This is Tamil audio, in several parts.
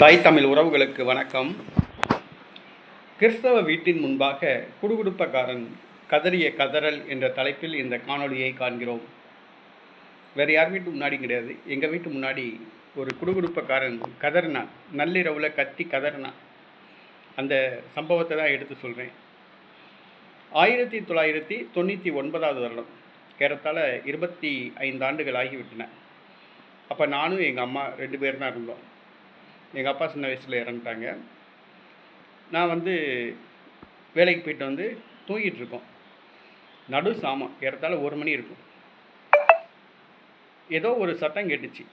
தாய் தமிழ் உறவுகளுக்கு வணக்கம். கிறிஸ்தவ வீட்டின் முன்பாக குடுகுடுப்பக்காரன் கதறிய கதறல் என்ற தலைப்பில் இந்த காணொளியை காண்கிறோம். வேறு யார் வீட்டு முன்னாடி கிடையாது. எங்கள் வீட்டு முன்னாடி ஒரு குடுகுடுப்பக்காரன் கதறினான். நள்ளிரவில் கத்தி கதறினான். அந்த சம்பவத்தை தான் எடுத்து சொல்கிறேன் ஆயிரத்தி தொள்ளாயிரத்தி தொண்ணூற்றி ஒன்பதாவது வருடம். ஏறத்தாழ இருபத்தி ஐந்து ஆண்டுகள் ஆகிவிட்டன. அப்போ நானும் எங்கள் அம்மா ரெண்டு பேர் தான் இருந்தோம். எங்கள் அப்பா சின்ன வயசில் இறந்துட்டாங்க. நான் வந்து வேலைக்கு போயிட்டு வந்து தூங்கிட்டு இருக்கோம். நடு சாமம் ஏறத்தாழ ஒரு மணி இருக்கும். ஏதோ ஒரு சத்தம் கேட்டுச்சு.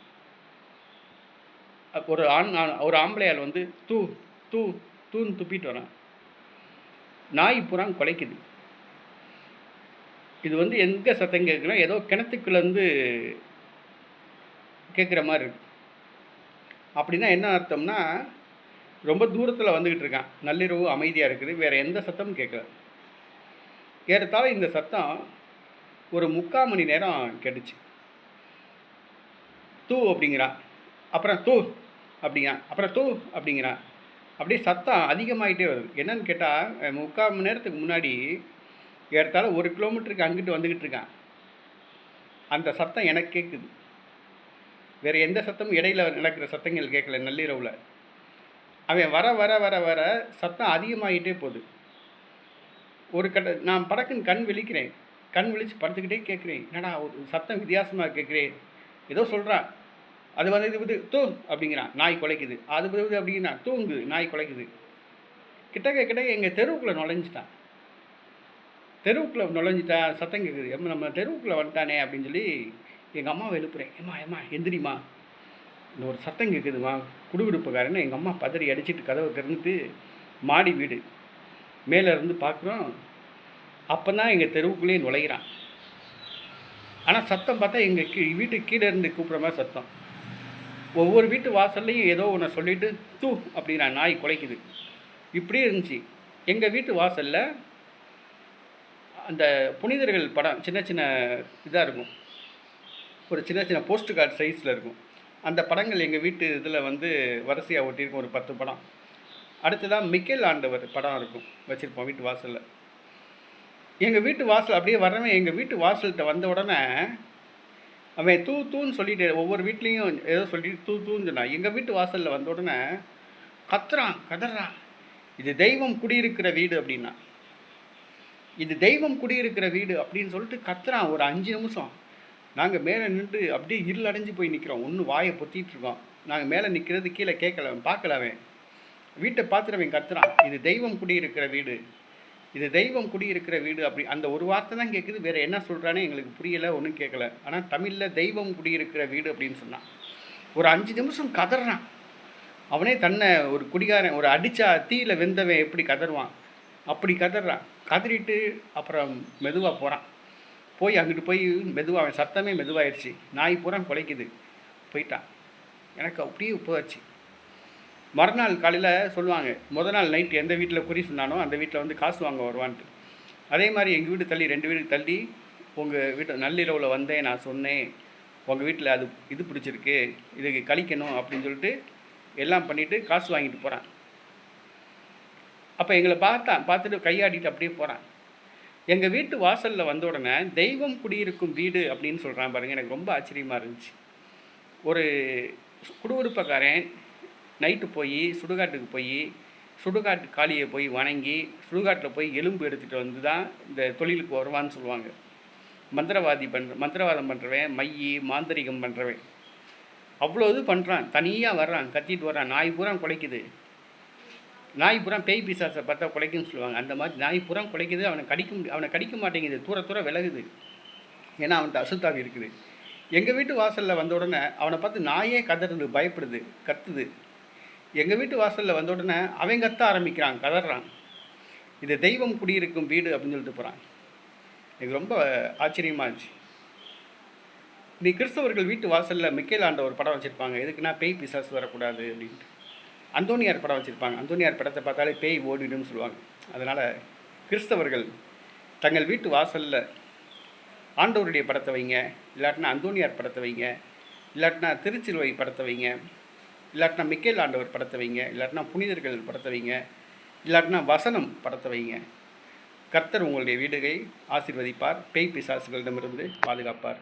ஒரு ஆண் ஆண்- ஒரு ஆம்பளையால் வந்து தூ தூ தூன்னு துப்பிட்டு வரான். நாய் புறா குலைக்குது. இது வந்து எங்கே சத்தம் கேட்குன்னா ஏதோ கிணத்துக்குள்ளேருந்து கேட்குற மாதிரி இருக்கு. அப்படின்னா என்ன அர்த்தம்னா ரொம்ப தூரத்தில் வந்துக்கிட்டு இருக்கான். நள்ளிரவு அமைதியாக இருக்குது. வேறு எந்த சத்தமும் கேட்கல. ஏறத்தாழ இந்த சத்தம் ஒரு முக்கால் மணி நேரம் கேட்டுச்சு. தூ அப்படிங்கிறான். அப்புறம் தூ அப்படிங்கிறான். அப்புறம் தூ அப்படிங்கிறான். அப்படியே சத்தம் அதிகமாகிட்டே வருது. என்னன்னு கேட்டால் முக்கால் மணி நேரத்துக்கு முன்னாடி ஏறத்தாழ ஒரு கிலோமீட்டருக்கு அங்கிட்டு வந்துக்கிட்டு இருக்கான். அந்த சத்தம் எனக்கு கேட்குது வேறு எந்த சத்தமும் இடையில் நடக்கிற சத்தங்கள் கேட்கல நள்ளிரவில். அவன் வர வர வர வர சத்தம் அதிகமாகிட்டே போகுது. ஒரு கட்ட நான் படக்குன்னு கண் விழிக்கிறேன். கண் விழித்து படுத்துக்கிட்டே கேட்குறேன். என்னடா ஒரு சத்தம் வித்தியாசமாக கேட்குறேன் ஏதோ சொல்கிறான் அது வந்து இது வந்து தூ அப்படிங்கிறான். நாய் குலைக்குது. அது இது அப்படிங்கிறான் தூங்கு நாய் குலைக்குது. கிட்டக்க கிட்டக்க எங்கள் தெருவுக்குள்ளே நுழைஞ்சிட்டான். தெருவுக்குள்ளே நுழைஞ்சிட்டான் சத்தம் கேட்குது நம்ம தெருவுக்குள்ளே வந்துட்டானே அப்படின்னு சொல்லி எங்கள் அம்மாவை எழுப்புறேன். ஏம்மா ஏம்மா எந்திரிமா இந்த ஒரு சத்தம் கேட்குதுமா குடுகுடுப்புக்காரன்னு எங்கள் அம்மா பதறி அடிச்சிட்டு கதவை திறந்துட்டு மாடி வீடு. மேலே இருந்து பார்க்குறோம் அப்போ தான் எங்கள் தெருவுக்குள்ளேயே நுழையிறான். ஆனால் சத்தம் பார்த்தா எங்கள் கீ வீட்டுக்கு கீழே இருந்து கூப்பிட்ற மாதிரி சத்தம். ஒவ்வொரு வீட்டு வாசல்லையும் ஏதோ ஒன்று சொல்லிவிட்டு தூ அப்படின்னா நாய் குலைக்குது. இப்படியே இருந்துச்சு. எங்கள் வீட்டு வாசலில் அந்த புனிதர்கள் படம் சின்ன சின்ன இதாக இருக்கும். ஒரு சின்ன சின்ன போஸ்ட் கார்டு சைஸில் இருக்கும். அந்த படங்கள் எங்கள் வீட்டு இதில் வந்து வரிசையாக ஒட்டியிருக்கும் ஒரு பத்து படம். அடுத்ததாக மிக்கேல் ஆண்டவர் படம் இருக்கும் வச்சுருப்போம் வீட்டு வாசலில். எங்கள் வீட்டு வாசல் அப்படியே வரவன் எங்கள் வீட்டு வாசல்கிட்ட வந்த உடனே அவன் தூ தூன்னு சொல்லிட்டு ஒவ்வொரு வீட்லேயும் ஏதோ சொல்லிட்டு தூ தூன்னு சொன்னான். எங்கள் வீட்டு வாசலில் வந்த உடனே கத்துறான் கதறான். இது தெய்வம் குடியிருக்கிற வீடு அப்படின்னா. இது தெய்வம் குடியிருக்கிற வீடு அப்படின்னு சொல்லிட்டு கத்துறான் ஒரு அஞ்சு நிமிஷம். நாங்கள் மேலே நின்று அப்படியே இருள் அடைஞ்சு போய் நிற்கிறோம் ஒன்று வாயை பொத்திட்டு இருக்கோம். நாங்கள் மேலே நிற்கிறது கீழே கேட்கல அவன் பார்க்கல அவன். வீட்டை பார்த்துட்டு அவன் கத்துறான். இது தெய்வம் குடியிருக்கிற வீடு. இது தெய்வம் குடியிருக்கிற வீடு அப்படி. அந்த ஒரு வார்த்தை தான் கேட்குது வேறு என்ன சொல்கிறானே எங்களுக்கு புரியலை ஒன்றும் கேட்கல ஆனால் தமிழில் தெய்வம் குடியிருக்கிற வீடு அப்படின்னு சொன்னான். ஒரு அஞ்சு நிமிஷம் கதறான். அவனே தன்னை ஒரு குடிகாரன் ஒரு அடித்தா தீயில வெந்தவன் எப்படி கதறுவான்? அப்படி கதறான். கதறிட்டு அப்புறம் மெதுவாக போகிறான் போய் அங்கிட்டு போய் மெதுவாக அவன் சத்தமே மெதுவாகிடுச்சு நாய் பூரா குலைக்குது. போயிட்டான். எனக்கு அப்படியே போச்சு மறுநாள் காலையில் சொல்லுவாங்க முத நாள் நைட்டு எந்த வீட்டில் குறி சொன்னானோ அந்த வீட்டில் வந்து காசு வாங்க வருவான்ட்டு. அதே மாதிரி எங்கள் வீடு தள்ளி ரெண்டு வீடு தள்ளி உங்கள் வீட்டு நள்ளிரவில் வந்தேன் நான் சொன்னேன். உங்கள் வீட்டில் அது இது பிடிச்சிருக்கு. இதுக்கு கழிக்கணும் அப்படின்னு சொல்லிட்டு எல்லாம் பண்ணிவிட்டு காசு வாங்கிட்டு போகிறான் அப்போ எங்களை பார்த்தான் பார்த்துட்டு கையாடிட்டு அப்படியே போகிறான் எங்கள் வீட்டு வாசலில் வந்த உடனே தெய்வம் குடியிருக்கும் வீடு அப்படின்னு சொல்கிறான் பாருங்கள் எனக்கு ரொம்ப ஆச்சரியமாக இருந்துச்சு. ஒரு குடுகுடுப்பக்காரன் நைட்டு போய் சுடுகாட்டுக்கு போய் சுடுகாட்டு காளியை போய் வணங்கி சுடுகாட்டில் போய் எலும்பு எடுத்துகிட்டு வந்து தான் இந்த தொழிலுக்கு வருவான்னு சொல்லுவாங்க. மந்திரவாதி பண்ணுற மந்திரவாதம் பண்ணுறவன் மையி மாந்தரிகம் பண்ணுறவன் அவ்வளோ இது பண்ணுறான் தனியாக வர்றான் கத்திட்டு வர்றான். நாய் பூரா குலைக்குது. நாய் புறம் பேய் பிசாசை பார்த்தா குலைக்குன்னு சொல்லுவாங்க. அந்த மாதிரி நாய் புறம் குலைக்குது அவனை கடிக்க அவனை கடிக்க மாட்டேங்குது. தூர தூர விலகுது. ஏன்னா அவன்கிட்ட அசுத்தாவி இருக்குது. எங்கள் வீட்டு வாசலில் வந்த உடனே அவனை பார்த்து நாயே கதறுது பயப்படுது கத்துது. எங்கள் வீட்டு வாசலில் வந்த உடனே அவன் கத்த ஆரம்பிக்கிறான் கதறான். இது தெய்வம் குடியிருக்கும் வீடு அப்படின்னு சொல்லிட்டு போகிறான் எனக்கு ரொம்ப ஆச்சரியமாக இருந்துச்சு நீ கிறிஸ்தவர்கள் வீட்டு வாசலில் மிக்கேல் ஆண்ட ஒரு படம் வச்சுருப்பாங்க. எதுக்குன்னா பேய் பிசாசு வரக்கூடாது அப்படின்ட்டு. அந்தோனியார் படம் வச்சுருப்பாங்க. அந்தோனியார் படத்தை பார்த்தாலே பேய் ஓடிடும்னு சொல்லுவாங்க. அதனால் கிறிஸ்தவர்கள் தங்கள் வீட்டு வாசலில் ஆண்டவருடைய படத்தை வைங்க. இல்லாட்டினா அந்தோனியார் படத்தை வைங்க. இல்லாட்டினா திருச்சிலுவை படத்தை வைங்க. இல்லாட்டினா மிக்கேல் ஆண்டவர் படத்தை வைங்க. இல்லாட்டினா புனிதர்கள் படத்தை வைங்க. இல்லாட்டினா வசனம் படத்தை வைங்க. கர்த்தர் உங்களுடைய வீடுகளை ஆசீர்வதிப்பார். பேய் பிசாசுகளிடமிருந்து பாதுகாப்பார்.